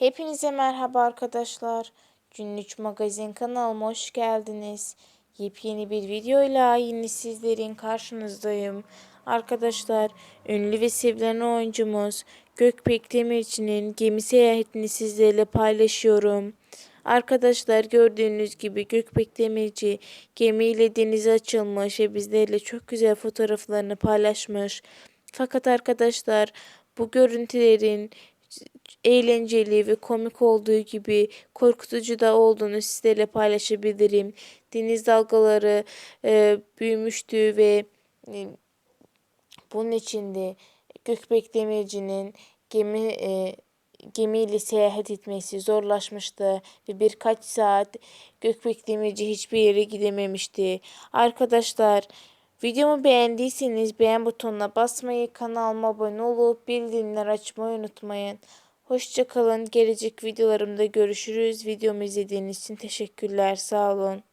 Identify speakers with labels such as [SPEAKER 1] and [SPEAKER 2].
[SPEAKER 1] Hepinize merhaba arkadaşlar. Günlük magazin kanalıma hoş geldiniz. Yepyeni bir videoyla yine sizlerin karşınızdayım. Arkadaşlar ünlü ve sevilen oyuncumuz Gökbek Demirci'nin gemi seyahatini sizlerle paylaşıyorum. Arkadaşlar gördüğünüz gibi Gökbek Demirci gemiyle denize açılmış ve bizlerle çok güzel fotoğraflarını paylaşmış. Fakat arkadaşlar bu görüntülerin eğlenceli ve komik olduğu gibi korkutucu da olduğunu sizlerle paylaşabilirim. Deniz dalgaları e, büyümüştü ve e, bunun içinde Gökbek Demirci'nin gemi e, gemiyle seyahat etmesi zorlaşmıştı ve birkaç saat Gökbek Demirci hiçbir yere gidememişti. Arkadaşlar videomu beğendiyseniz beğen butonuna basmayı, kanalıma abone olup bildirimler açmayı unutmayın. Hoşçakalın. Gelecek videolarımda görüşürüz. Videomu izlediğiniz için teşekkürler. Sağ olun.